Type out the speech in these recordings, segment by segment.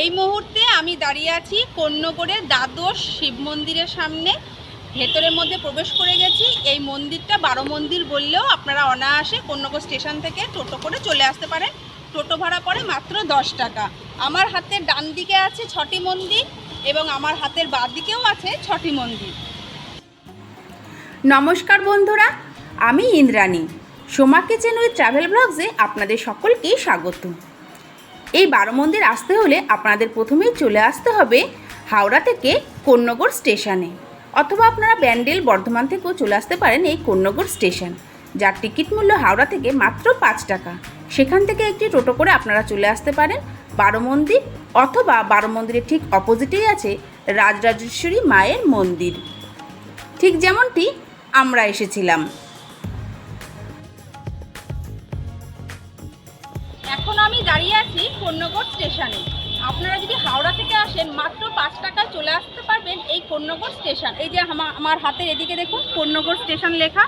এই মুহূর্তে আমি দাঁড়িয়ে আছি কন্যগড়ের দ্বাদশ শিব মন্দিরের সামনে। ভেতরের মধ্যে প্রবেশ করে গেছি। এই মন্দিরটা বারো মন্দির বললেও আপনারা অনায়াসে কন্যগড় স্টেশন থেকে টোটো করে চলে আসতে পারেন। টোটো ভাড়া পড়ে মাত্র দশ টাকা। আমার হাতের ডান দিকে আছে ছটি মন্দির এবং আমার হাতের বাঁ দিকেও আছে ছটি মন্দির। নমস্কার বন্ধুরা, আমি Indrani. Soma kitchen with travel ব্লগসে আপনাদের সকলকেই স্বাগত। এই বারো মন্দির আসতে হলে আপনাদের প্রথমেই চলে আসতে হবে হাওড়া থেকে কন্যগড় স্টেশনে। অথবা আপনারা ব্যান্ডেল বর্ধমান থেকেও চলে আসতে পারেন এই কন্যগড় স্টেশন। যার টিকিট মূল্য হাওড়া থেকে মাত্র পাঁচ টাকা। সেখান থেকে একটি টোটো করে আপনারা চলে আসতে পারেন বারো মন্দির অথবা বারো মন্দিরের ঠিক অপোজিটেই আছে রাজরাজেশ্বরী মায়ের মন্দির। ঠিক যেমনটি আমরা এসেছিলাম। এখন আমি দাঁড়িয়ে আছি কন্যগড় স্টেশনে। আপনারা যদি হাওড়া থেকে আসেন, মাত্র পাঁচ টাকায় চলে আসতে পারবেন এই কন্যগড় স্টেশন। এই যে আমার হাতের এদিকে দেখুন কন্যগড় স্টেশন লেখা।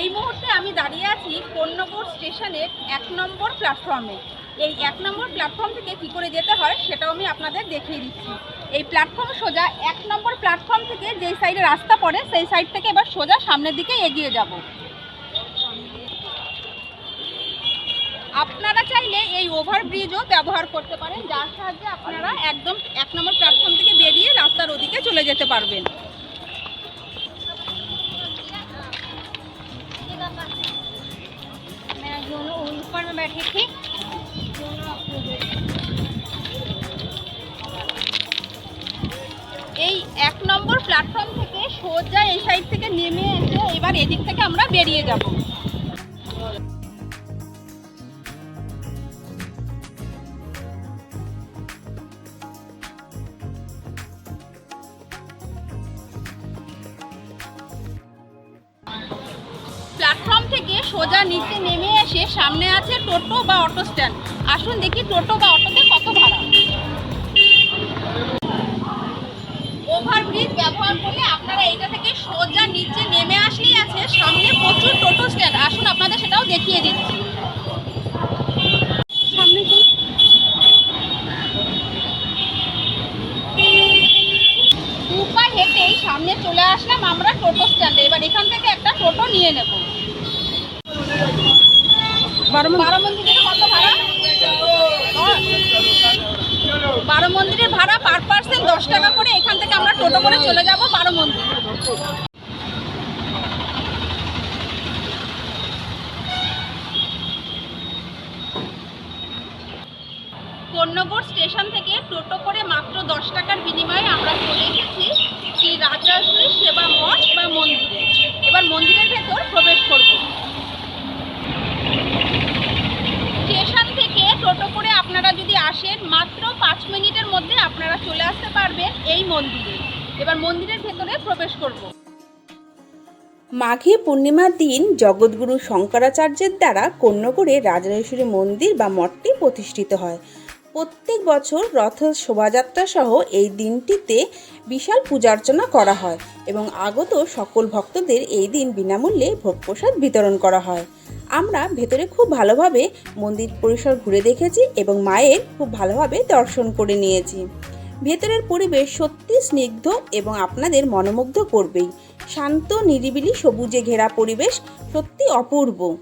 এই মুহূর্তে আমি দাঁড়িয়ে আছি কন্যগড় স্টেশনের এক নম্বর প্ল্যাটফর্মে এই এক নম্বর প্ল্যাটফর্ম থেকে কী করে যেতে হয়, সেটাও আমি আপনাদের দেখিয়ে দিচ্ছি। এই প্ল্যাটফর্ম সোজা এক নম্বর প্ল্যাটফর্ম থেকে যেই সাইডে রাস্তা পড়ে সেই সাইড থেকে এবার সোজা সামনের দিকে এগিয়ে যাব আপনারা চাইলে এই ওভারব্রিজও ব্যবহার করতে পারেন যার সাহায্যে আপনারা একদম এক নম্বর প্ল্যাটফর্ম থেকে বেরিয়ে রাস্তার ওদিকে চলে যেতে পারবেন मैं दोनों ऊपर में बैठी थी প্ল্যাটফর্ম থেকে সোজা এই সাইড থেকে নেমে এসে এবার এদিক থেকে আমরা বেরিয়ে যাব। প্ল্যাটফর্ম থেকে সোজা নিচে নেমে এসে সামনে আছে টোটো বা অটো স্ট্যান্ড। আসুন দেখি টোটো বা অটোতে কত ভাড়া। ওভারব্রিজ ব্যবহার করলে আপনারা এইটা থেকে সোজা নিচে নেমে আসলেই আছে সামনে প্রচুর টোটো স্ট্যান্ড। আসুন আপনাদের সেটাও দেখিয়ে দিচ্ছি। হেঁটেই সামনে চলে আসলাম আমরা টোটো স্ট্যান্ডে। এবার এখান থেকে একটা টোটো নিয়ে নেব। বারো মন্দিরে কত ভাড়া বারো মন্দিরের ভাড়া পার পার্সেন্ট দশ টাকা করে এখান থেকে আমরা টোটো করে চলে যাব বারো মন্দির। কন্যগড় স্টেশন থেকে টোটো করে মাত্র দশ টাকার বিনিময়ে আমরা চলে এসেছি শ্রী রাজরাজেশ্বরী সেবা মঠ বা মন্দিরে। এবার মন্দিরের ভেতর প্রবেশ করব স্টেশন থেকে টোটো করে আপনারা যদি আসেন মাত্র পাঁচ মিনিটের মধ্যে আপনারা চলে আসতে পারবেন এই মন্দিরে এবার মন্দিরের ভেতরে প্রবেশ করব। মাঘী পূর্ণিমার দিন জগৎগুরু শঙ্করাচার্যের দ্বারা কন্যগড়ে রাজরাজেশ্বরী মন্দির বা মঠটি প্রতিষ্ঠিত হয়। প্রত্যেক বছর রথ শোভাযাত্রা সহ এই দিনটিতে বিশাল পূজা অর্চনা করা হয় এবং আগত সকল ভক্তদের এই দিন বিনামূল্যে ভোগ প্রসাদ বিতরণ করা হয়। আমরা ভেতরে খুব ভালোভাবে মন্দির পরিসর ঘুরে দেখেছি এবং মায়ের খুব ভালোভাবে দর্শন করে নিয়েছি। ভেতরের পরিবেশ সত্যি স্নিগ্ধ এবং আপনাদের মনোমুগ্ধ করবেই। শান্ত, নিরিবিলি, সবুজে ঘেরা পরিবেশ সত্যি অপূর্ব।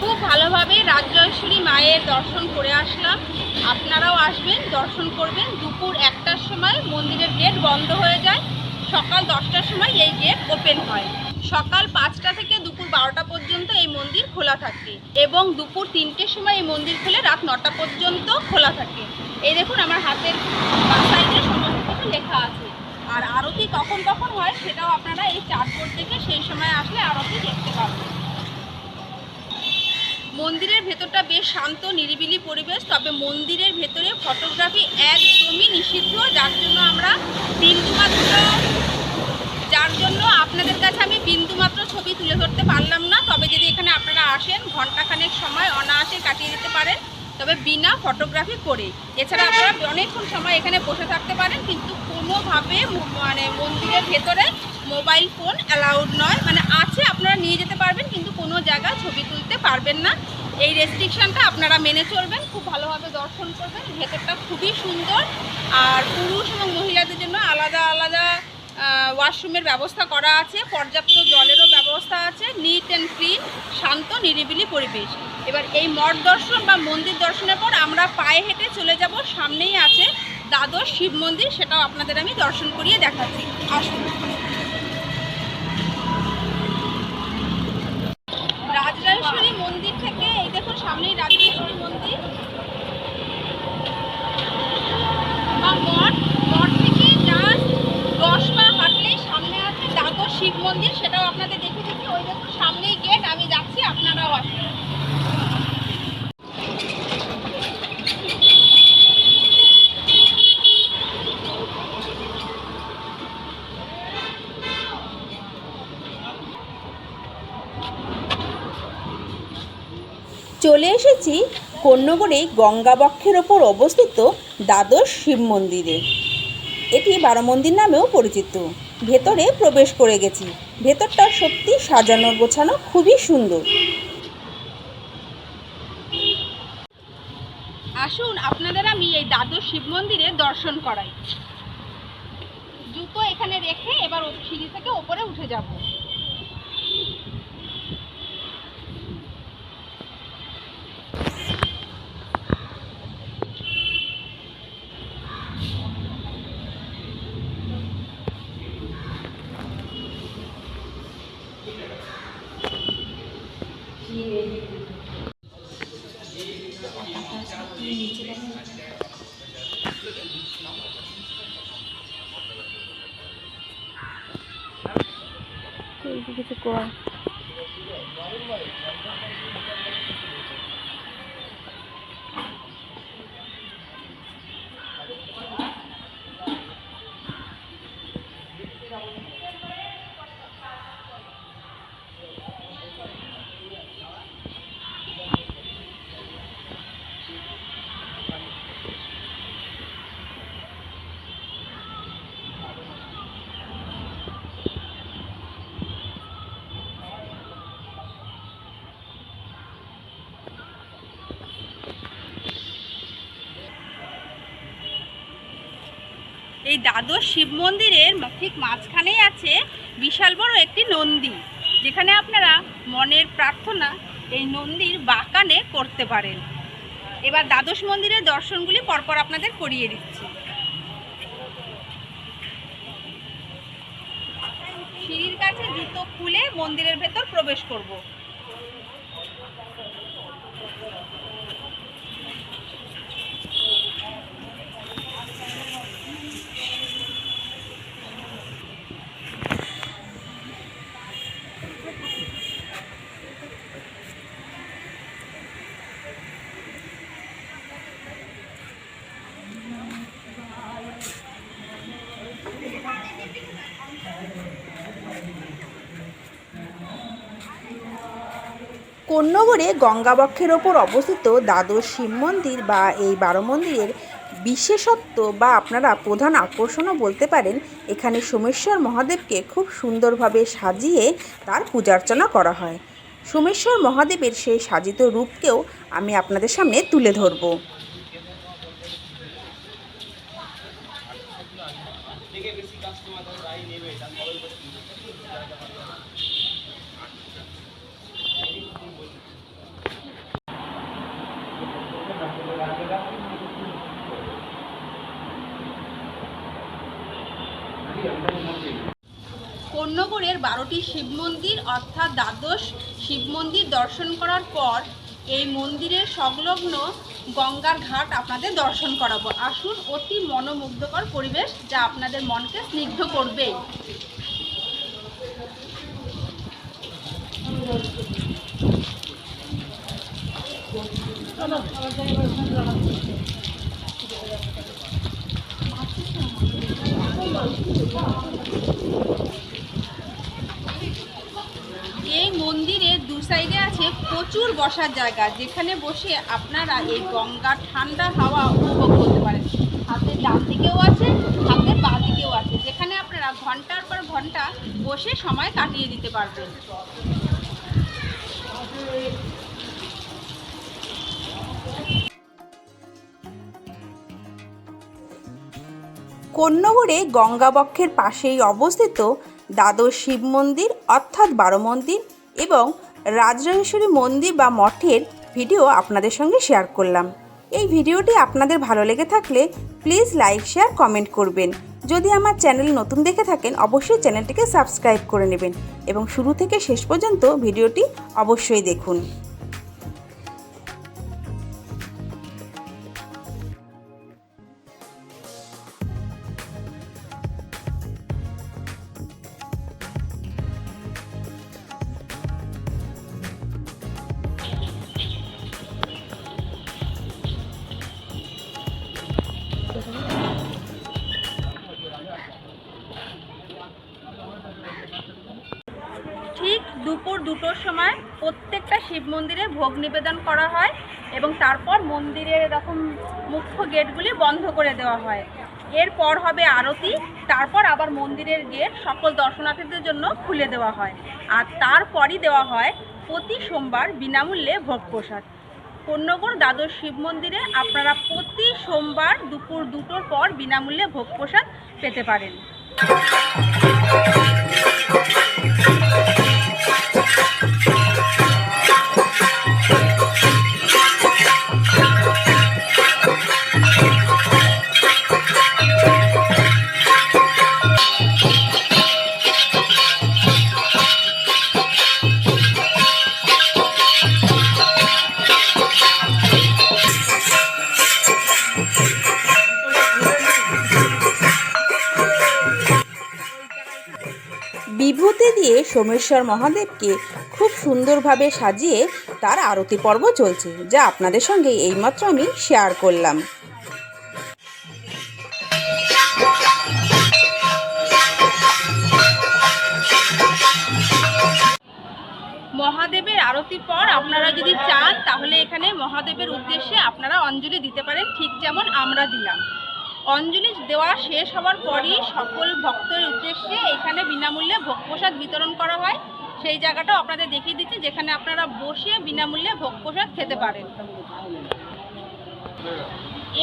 খুব ভালোভাবে রাজরাজেশ্বরী মায়ের দর্শন করে আসলাম। আপনারাও আসবেন, দর্শন করবেন। দুপুর একটার সময় মন্দিরের গেট বন্ধ হয়ে যায়। সকাল দশটার সময় এই গেট ওপেন হয়। সকাল পাঁচটা থেকে বারোটা পর্যন্ত এই মন্দির খোলা থাকে এবং দুপুর তিনটের সময় এই মন্দির খুলে রাত নটা পর্যন্ত খোলা থাকে। এই দেখুন আমার হাতের সাইডে সমস্ত কিছু লেখা আছে। আর আরতি কখন কখন হয় সেটাও আপনারা এই চার্টবোর্ড থেকে সেই সময় আসলে আরতি দেখতে পাবেন। মন্দিরের ভেতরটা বেশ শান্ত, নিরিবিলি পরিবেশ, তবে মন্দিরের ভেতরে ফটোগ্রাফি একদমই নিষিদ্ধ, যার জন্য আমরা বিন্দুমাত্র যার জন্য আপনাদের কাছে আমি বিন্দুমাত্র ছবি তুলে ধরতে পারলাম না। তবে যদি এখানে আপনারা আসেন ঘন্টাখানেক সময় অনায়াসে কাটিয়ে দিতে পারেন। তবে বিনা ফটোগ্রাফি করে এছাড়া আপনারা অনেকক্ষণ সময় এখানে বসে থাকতে পারেন, কিন্তু কোনোভাবে মানে মন্দিরের ভেতরে মোবাইল ফোন অ্যালাউড নয়। মানে আছে, আপনারা নিয়ে যেতে পারবেন, কিন্তু কোনো জায়গায় ছবি তুলতে পারবেন না। এই রেস্ট্রিকশনটা আপনারা মেনে চলবেন, খুব ভালোভাবে দর্শন করবেন। ভেতরটা খুবই সুন্দর। আর পুরুষ এবং মহিলাদের জন্য আলাদা আলাদা ওয়াশরুমের ব্যবস্থা করা আছে, পর্যাপ্ত জলেরও ব্যবস্থা আছে নিট অ্যান্ড ক্লিন শান্ত, নিরিবিলি পরিবেশ। এবার এই মঠ দর্শন বা মন্দির দর্শনের পর আমরা পায়ে হেঁটে চলে যাব, সামনেই আছে দ্বাদশ শিব মন্দির, সেটাও আপনাদের আমি দর্শন করিয়ে দেখাচ্ছি। আসুন। রাজরাজেশ্বরী মন্দির থেকে, এই দেখুন সামনেই রাজরাজেশ্বরী মন্দির বা মঠ মঠ থেকে জাস্ট দশ পা হাঁটলেই সামনে আছে দ্বাদশ শিব মন্দির, সেটাও আপনাদের দেখে দিচ্ছি ওই দেখুন, সামনেই গেট আমি যাচ্ছি, আপনারাও আসুন। চলে এসেছি কন্যগড়ে গঙ্গাবক্ষের ওপর অবস্থিত দ্বাদশ শিব মন্দিরে। এটি বারো মন্দির নামেও পরিচিত। ভেতরে প্রবেশ করে গেছি। ভেতরটা সত্যি সাজানো গোছানো খুবই সুন্দর। আসুন, আপনাদের আমি এই দাদু শিব মন্দিরে দর্শন করাই। জুতো এখানে রেখে এবার সিঁড়ি থেকে ওপরে উঠে যাব। 계속 구. এই দ্বাদশ শিব মন্দিরের ঠিক মাঝখানেই আছে বিশাল বড় একটি নন্দী। যেখানে আপনারা মনের প্রার্থনা এই নন্দীর বাকানে করতে পারেন। এবার দ্বাদশ মন্দিরের দর্শনগুলি পরপর আপনাদের করিয়ে দিচ্ছি। সিঁড়ির কাছে জুতো খুলে মন্দিরের ভেতর প্রবেশ করব। কন্যগড়ে গঙ্গাবক্ষের ওপর অবস্থিত দ্বাদশ শিব মন্দির বা এই বারো মন্দিরের বিশেষত্ব বা আপনারা প্রধান আকর্ষণও বলতে পারেন, এখানে সোমেশ্বর মহাদেবকে খুব সুন্দরভাবে সাজিয়ে তার পূজার্চনা করা হয়। সোমেশ্বর মহাদেবের সেই সাজিত রূপকেও আমি আপনাদের সামনে তুলে ধরবো। কন্যগড়ের বারোটি শিব মন্দির অর্থাৎ দ্বাদশ শিব মন্দির দর্শন করার পর এই মন্দিরের সংলগ্ন গঙ্গার ঘাট আপনাদের দর্শন করাবো। আসুন, অতি মনোমুগ্ধকর পরিবেশ যা আপনাদের মনকে স্নিগ্ধ করবেই এই মন্দিরের দু সাইডে আছে প্রচুর বসার জায়গা, যেখানে বসে আপনারা এই গঙ্গার ঠান্ডা হাওয়া উপভোগ করতে পারেন। হাতের ডান দিকেও আছে হাতের বাঁ দিকেও আছে, যেখানে আপনারা ঘণ্টার পর ঘণ্টা বসে সময় কাটিয়ে দিতে পারবেন। কন্যগড়ে গঙ্গাবক্ষের পাশেই অবস্থিত দ্বাদশ শিব মন্দির অর্থাৎ বারো মন্দির এবং রাজরাজেশ্বরী মন্দির বা মঠের ভিডিও আপনাদের সঙ্গে শেয়ার করলাম। এই ভিডিওটি আপনাদের ভালো লেগে থাকলে প্লিজ লাইক শেয়ার কমেন্ট করবেন। যদি আমার চ্যানেল নতুন দেখে থাকেন, অবশ্যই চ্যানেলটিকে সাবস্ক্রাইব করে নেবেন এবং শুরু থেকে শেষ পর্যন্ত ভিডিওটি অবশ্যই দেখুন। প্রত্যেকটা শিব মন্দিরে ভোগ নিবেদন করা হয় এবং তারপর মন্দিরের এরকম মুখ্য গেটগুলি বন্ধ করে দেওয়া হয়। এরপর হবে আরতি, তারপর আবার মন্দিরের গেট সকল দর্শনার্থীদের জন্য খুলে দেওয়া হয়। আর তারপরই দেওয়া হয় প্রতি সোমবার বিনামূল্যে ভোগ প্রসাদ। কন্যগড় দ্বাদশ শিব মন্দিরে আপনারা প্রতি সোমবার দুপুর দুটোর পর বিনামূল্যে ভোগ প্রসাদ পেতে পারেন। বিভূতি দিয়ে সোমেশ্বর মহাদেবকে খুব সুন্দরভাবে সাজিয়ে তার আরতি পর্ব চলছে, যা আপনাদের সঙ্গে এইমাত্র আমি শেয়ার করলাম। মহাদেবের আরতির পর আপনারা যদি চান, তাহলে এখানে মহাদেবের উদ্দেশ্যে আপনারা অঞ্জলি দিতে পারেন, ঠিক যেমন আমরা দিলাম। অঞ্জলি দেওয়া শেষ হওয়ার পরই সকল ভক্তের উদ্দেশ্যে এখানে বিনামূল্যে ভোগ প্রসাদ বিতরণ করা হয়। সেই জায়গাটাও আপনাদের দেখিয়ে দিচ্ছি, যেখানে আপনারা বসে বিনামূল্যে ভোগ প্রসাদ খেতে পারেন।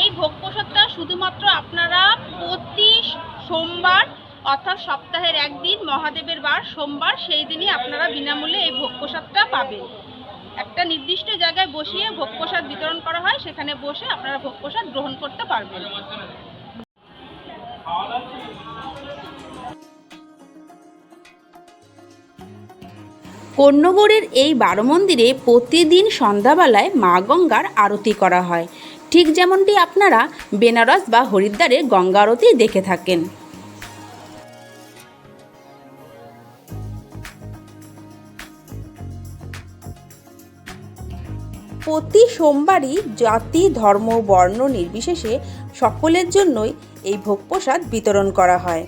এই ভোগ প্রসাদটা শুধুমাত্র আপনারা প্রতি সোমবার অর্থাৎ সপ্তাহের একদিন মহাদেবের বার সোমবার সেই দিনই আপনারা বিনামূল্যে এই ভোগ প্রসাদটা পাবেন। একটা নির্দিষ্ট জায়গায় বসিয়ে ভোগ প্রসাদ বিতরণ করা হয়, সেখানে বসে আপনারা ভোগ প্রসাদ গ্রহণ করতে পারবেন। কন্যগড়ের এই বারো মন্দিরে প্রতিদিন সন্ধ্যাবেলায় মা গঙ্গার আরতি করা হয়। ঠিক যেমনটি আপনারা বেনারস বা হরিদ্বারে গঙ্গা আরতি দেখে থাকেন। প্রতি সোমবারই জাতি, ধর্ম, বর্ণ নির্বিশেষে সকলের জন্যই এই ভোগ প্রসাদ বিতরণ করা হয়।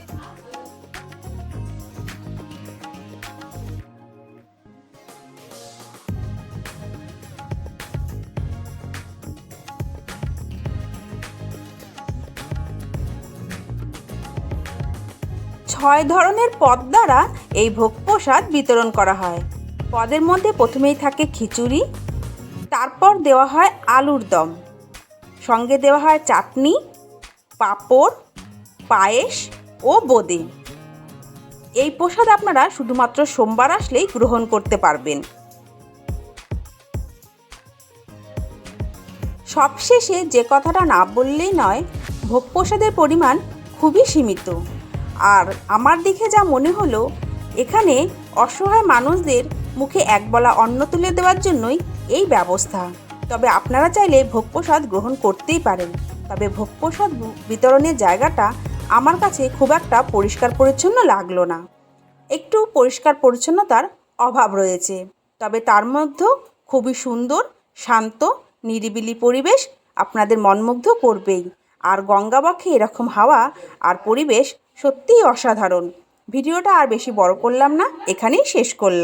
ছয় ধরনের পদ দ্বারা এই ভোগ প্রসাদ বিতরণ করা হয়। পদের মধ্যে প্রথমেই থাকে খিচুড়ি, তারপর দেওয়া হয় আলুর দম। সঙ্গে দেওয়া হয় চাটনি, পাঁপড়, পায়েস ও বোঁদে। এই প্রসাদ আপনারা শুধুমাত্র সোমবার আসলেই গ্রহণ করতে পারবেন। সবশেষে যে কথাটা না বললেই নয় ভোগ প্রসাদের পরিমাণ খুবই সীমিত। আর আমার দেখে যা মনে হলো, এখানে অসহায় মানুষদের মুখে এক বলা অন্ন তুলে দেওয়ার জন্যই এই ব্যবস্থা। তবে আপনারা চাইলে ভোগ প্রসাদ গ্রহণ করতেই পারেন। তবে ভোগ প্রসাদ বিতরণের জায়গাটা আমার কাছে খুব একটা পরিষ্কার পরিচ্ছন্ন লাগল না। একটু পরিষ্কার পরিচ্ছন্নতার অভাব রয়েছে। তবে তার মধ্যেও খুবই সুন্দর, শান্ত, নিরিবিলি পরিবেশ আপনাদের মনমুগ্ধ করবেই। আর গঙ্গাবক্ষে এরকম হাওয়া আর পরিবেশ সত্যিই অসাধারণ। ভিডিওটা আর বেশি বড় করলাম না এখানেই শেষ করলাম।